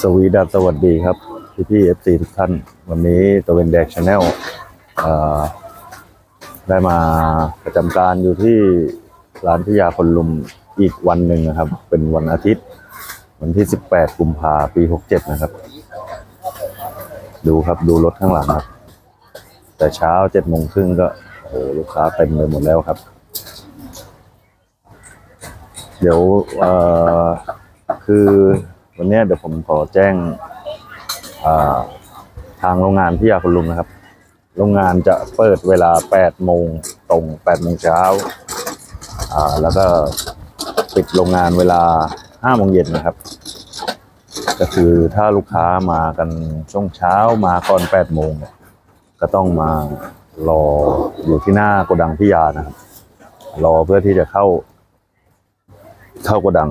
สวีดัสสวัสดีครับ พี่พี่เอฟซีทุกท่าน วันนี้ตะเวนแดกชาแนลได้มาประจำการอยู่ที่ร้านพิยาคนลุมอีกวันหนึ่งนะครับ เป็นวันอาทิตย์ วันที่ 18 กุมภาปี 67 นะครับ ดูครับดูรถข้างหลังครับ แต่เช้า7โมงครึ่งก็โอ้โหลูกค้าเต็มไปหมดแล้วครับ เดี๋ยวคือ วันนี้เดี๋ยวผมขอแจ้งทางโรงงานพิยาคนลุมนะครับ โรงงานจะเปิดเวลา 8 โมงตรง 8 โมงเช้าอ่าแล้วก็ปิดโรงงานเวลา 5 โมงเย็นนะครับ ก็คือถ้าลูกค้ามากันช่วงเช้ามาก่อน 8 โมงเนี่ยก็ต้องมารออยู่ที่หน้าโกดังพิยานะครับ รอเพื่อที่จะเข้าเข้าโกดัง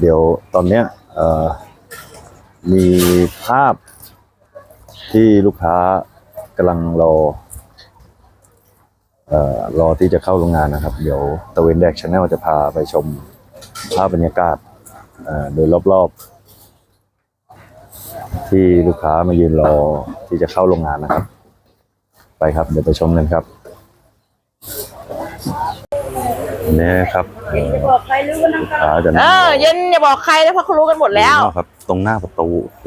เดี๋ยวตอนเนี้ยมีภาพที่ลูกค้ากำลังรอเอ่อรอที่จะเข้าโรงงานนะครับ เดี๋ยวตะเวนแดกชาแนลจะพาไปชมภาพบรรยากาศโดยรอบๆ ที่ลูกค้ามายืนรอที่จะเข้าโรงงานนะครับ ไปครับ เดี๋ยวไปชมกันครับ นี่ครับเอ่อบอกใครรู้ว่านั่งลูกค้าจะเอนั่งอเย็นอย่าบอกใครนะเพราะเขารู้กันหมดแล้ว ครับ ตรงหน้าประตูโอ้โห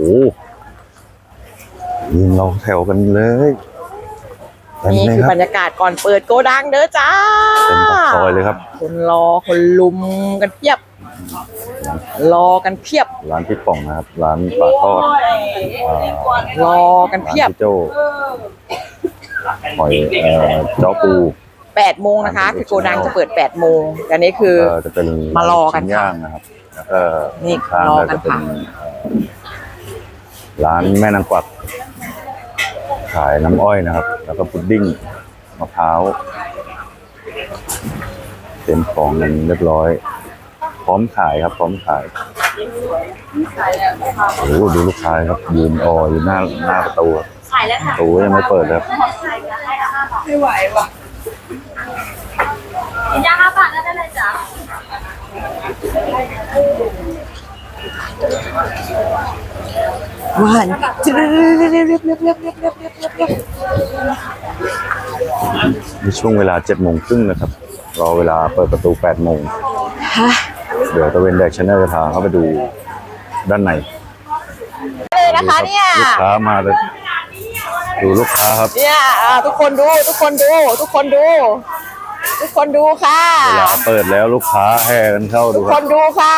ยืนเราแถวกันเลยเต็มนี่เลยคือครับบรรยากาศก่อนเปิดโกดังเด้อจ้าเต็มปากซอยเลยครับ คนรอคนลุมกันเพียบ รอกันเพียบ ร้านพี่ป่องนะครับ ร้านปลาทอดอ่ารอกันร้านเพียบ พี่โจ้หอยเอ่อจ้อปู 8โมงนะคะ คือโกดังจะเปิด8โมงแต่นี้คือก็จะเป็นมารอกันชิ้ย่างนะครับแล้วก็นี่ข้างรอก็กันจะเป็นค่ะเอ่อร้านแม่นางกวัก ขายน้ำอ้อยนะครับ แล้วก็พุดดิ้งมะพร้าวเต็มของกันเรียบร้อย พร้อมขายครับ พร้อมขายโอ้โหดูลูกค้าครับยืนอออยู่หน้าหน้าประตูครับขายแล้วปค่ะระตูยังไม่เปิดเลยครับไม่ไหวว่ะ ยาห้าบาทได้เลยจ้ะหวานเรียบเรียบเรียบเรียบเรียบเรียบเรียบเรียบเรียบเรียบในช่วงเวลาเจ็ดโมงครึ่งนะครับ รอเวลาเปิดประตูแปดโมงฮะเดี๋ยวตะเวนแดกชาแนลจะพาเข้าไปดูด้านในเลยนะคะเนี่ยลูกค้ามาเลยดูลูกค้าครับเนี่ยอ่าทุกคนดูทุกคนดู ทุกคนดู ทุกคนดูค่ะ เวลาเปิดแล้วลูกค้าแห่กันเข้าดูทุกคครับนดูค่ะ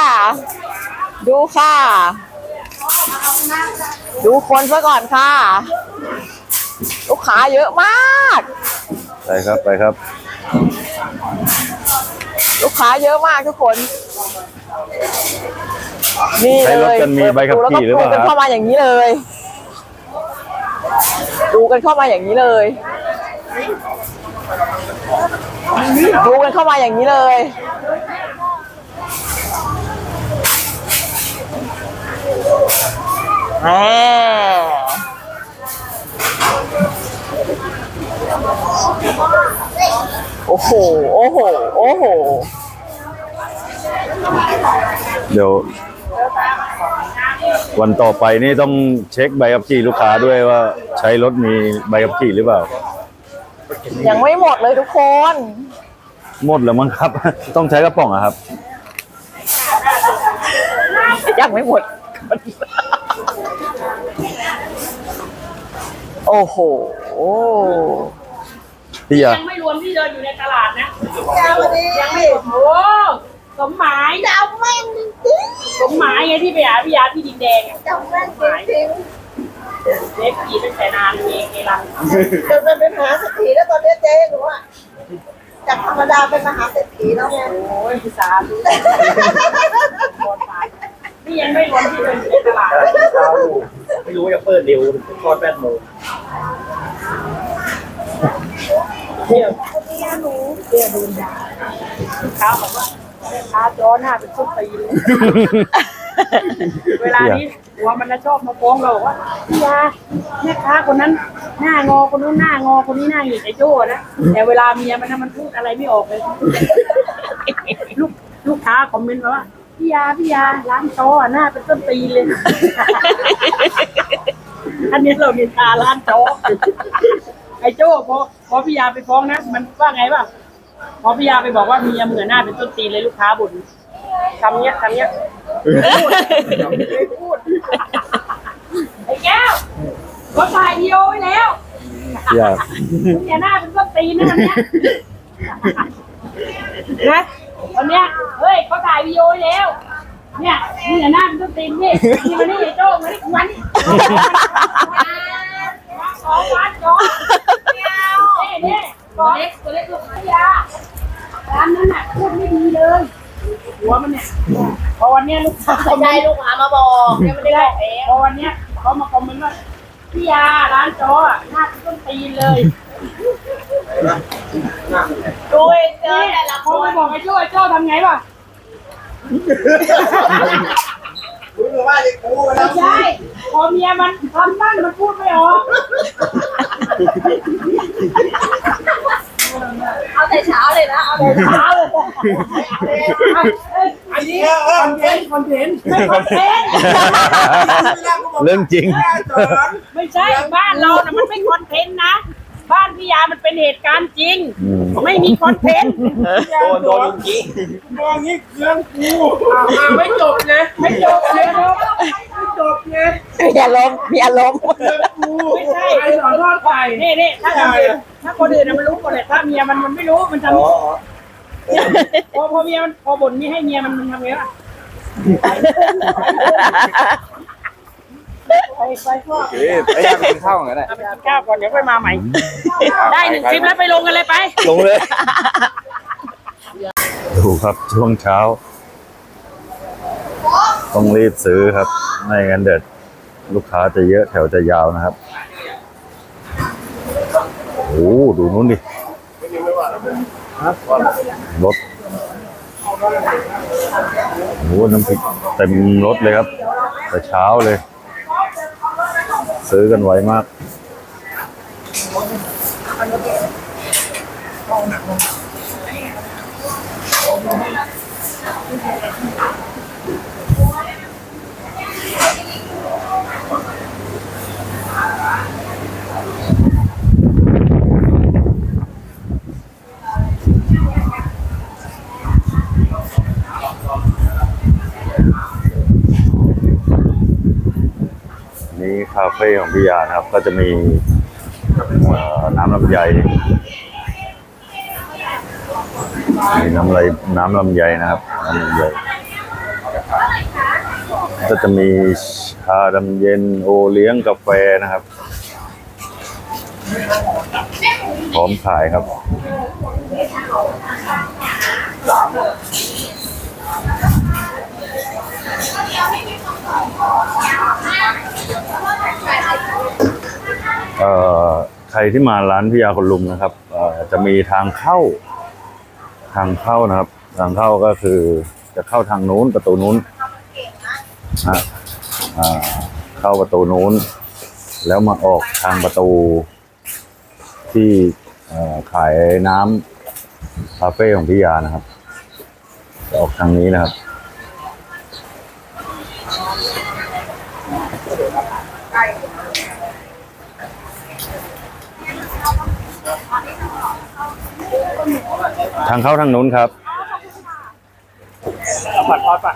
ดูค่ะ ดูคนซะก่อนค่ะ ลูกค้าเยอะมาก ไปครับไปครับ ลูกค้าเยอะมากทุกคน นี่ใช้เลรถยกันมีใบขับขี่หรือเปล่าดูกันคเข้ารับมาอย่างนี้เลย ดูกันเข้ามาอย่างนี้เลย ดูกันเข้ามาอย่างนี้เลยแหโอ้โห โอ้โห โอ้โห เดี๋ยว วันต่อไปนี่ต้องเช็คใบขับขี่ลูกค้าด้วยว่าใช้รถมีใบขับขี่หรือเปล่า ยังไม่หมดเลยทุกคน หมดแล้วมั้งครับ ต้องใช้กระป๋องอะครับยังไม่หมด โอ้โห พี่ยายังไม่รวมที่เดินอยู่ในตลาดนะยังไม่โอ้โหสมหมายจะเอาแม่งสมหมายไงที่ไปหาพี่ยาที่ดินแดงอะสมหมาย เล็กขี่ตั้งแต่นานเองไงล่ะจนมันเป็นมหาเศรษฐีแล้วตอนนี้เจ๊หนูอะจากธรรมดาเป็นมหาเศรษฐีแล้วไงโอ้ยพี่สาธุนี่ยังไม่รวมที่เดินอยู่ในตลาดเช้าอยู่ไม่รู้ว่าจะเปิดเร็วทอดแปดโมงเที่ยวเที่ยวดูดาเช้าบอกว่าค้าจ้อหน้าเป็นชุดตีน เวลานี้หัวมันจะชอบมาฟ้องเราบอกว่าพี่ยาแม่ค้าคนนั้น หน้างอคนนู้นหน้างอคนนี้หน้าหงิกไอ้โจ้นะแต่เวลาเมียมันนะมันพูดอะไรไม่ออกเลยลูกลูกค้าคอมเมนต์มาว่าพี่ยาพี่ยาร้านโต๊ะอะหน้าเป็นต้นตีนเลยอันนี้เราเนินทาร้านโต๊ะไอ้โจ้พอพอพี่ยาไปฟ้องนะ มันว่าไงป่ะพอพี่ยาไปบอกว่าเมียเหมึงอะหน้าเป็นต้นตีนเลยลูกค้าบ่น ทำเนี้ยทำเนี้ยไม่พูดไอ้แก้วก็ถ่ายวีดีโอไว้แล้วพี่ยาเนี่ยหน้าเป็นต้นตีนนะวันเนี้ยนะวันเนี้ยเฮ้ยเขาถ่ายวีดีโอไว้แล้ว เนี่ยนี่หน้าเป็นต้นตีนนี่นี่มานี่ไอ้โจ้มานี่กูมานี่สองวันสองนี่นี่ตัวเล็กตัวเล็กลูกพยาร้านนั้นน่ะพูดไม่ดีเลย หัวมันเนี่ยพอวันเนี้ยลูกค้าไม่ใช่ลูกค้ามาบอกยังไม่ได้บอกเองพอวันเนี้ยเขามาคอมเมนต์ว่าพี่ยาร้านโจ้อะหน้าเป็นต้นตีนเลยดูเจอแต่ละคพอไปนบอกไอ้โจ้ไอ้โจ้ทำไงวะรู้เลยว่าไอ้กูไม่ใช่พอเมียมันทำนั่นมันพูดไม่ออกเอา แต่เช้าเลยนะเอาแต่เช้าเช้าเลยอันนี้คอนเทนต์คอนเทนต์ไม่คอนเทนต์เรื่องจริง ไม่ใช่บ้านเรานะมันไม่คอนเทนต์นะ บ้านพี่ยามันเป็นเหตุการณ์จริง อืม ไม่มีคอนเทนต์โดนโดนจริงมองนี้เครื่องกูไม่จบนะ ไม่จบเลยนะไม่จบไงอย่าล้มอย่าล้มไม่ใช่ไอ้สอนทอดไข่นี่นี่ถ้าคนอื่นถ้าคนอื่นน่ะมันรู้หมดเลยถ้าเมียมันมันไม่รู้มันทำอ๋อพอพอเมียมันพอบ่นนี่ให้เมียมันมันทำไงวะไปไปพ่อ โอเคไปย่างกินข้าวกันได้เอาไปกินข้าวก่อนเดี๋ยวค่อยมาใหม่ ได้หนึ่งคลิปแล้วไปลงกันเลยไป ลงเลย ดูครับช่วงเช้า ต้องรีบซื้อครับ ไม่งั้นเด็ด ลูกค้าจะเยอะแถวจะยาวนะครับ โอ้โหดูนู้นดิรถโอ้โหน้ำพริกเต็มรถเลยครับ แต่เช้าเลย ซื้อกันไวมาก คาเฟ่ของพี่ยานะครับ ก็จะมีน้ำลำไยมีน้ำไหลน้ำลำไยนะครับน้ำลำไยก็จะมีชาดำเย็นโอเลี้ยงกาแฟนะครับพร้อมขายครับ เอ่อ ใครที่มาร้านพิยาคนลุมนะครับจะมีทางเข้า ทางเข้านะครับ ทางเข้าก็คือจะเข้าทางนู้นประตูนู้นนะเข้าประตูนู้น แล้วมาออกทางประตูที่ขายน้ำคาเฟ่ของพิยานะครับจะออกทางนี้นะครับ ทางเข้าทางนู้นครับผัดทอดป่ะ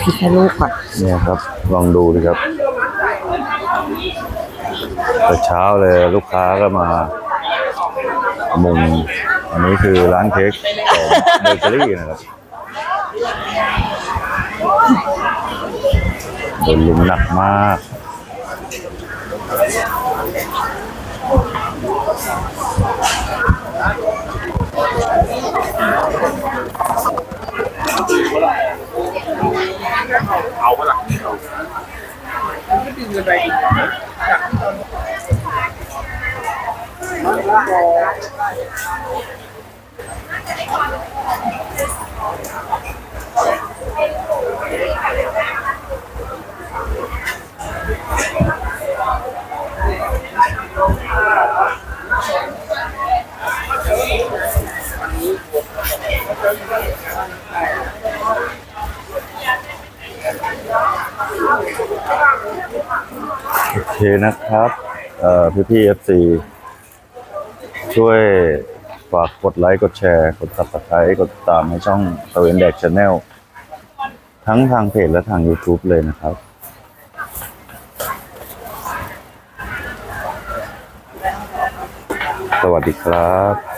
พี่ให้ลูกก่อนเนี่ยครับ ลองดูดิครับแต่เช้าเลยลูกค้าก็มามุงอันนี้คือร้านเค้กของเบเกอรี่นะครับโดนลุมหนักมาก เอาเวลาที่เราไม่ดึงเงินไรอีกจากที่เราพอ นะครับ เอ่อพี่พี่เอฟซีช่วยฝากกดไลค์กดแชร์กดซับสไครต์กดติดตามในช่องตะเวนแดกชาแนลทั้งทางเพจและทาง YouTube เลยนะครับสวัสดีครับ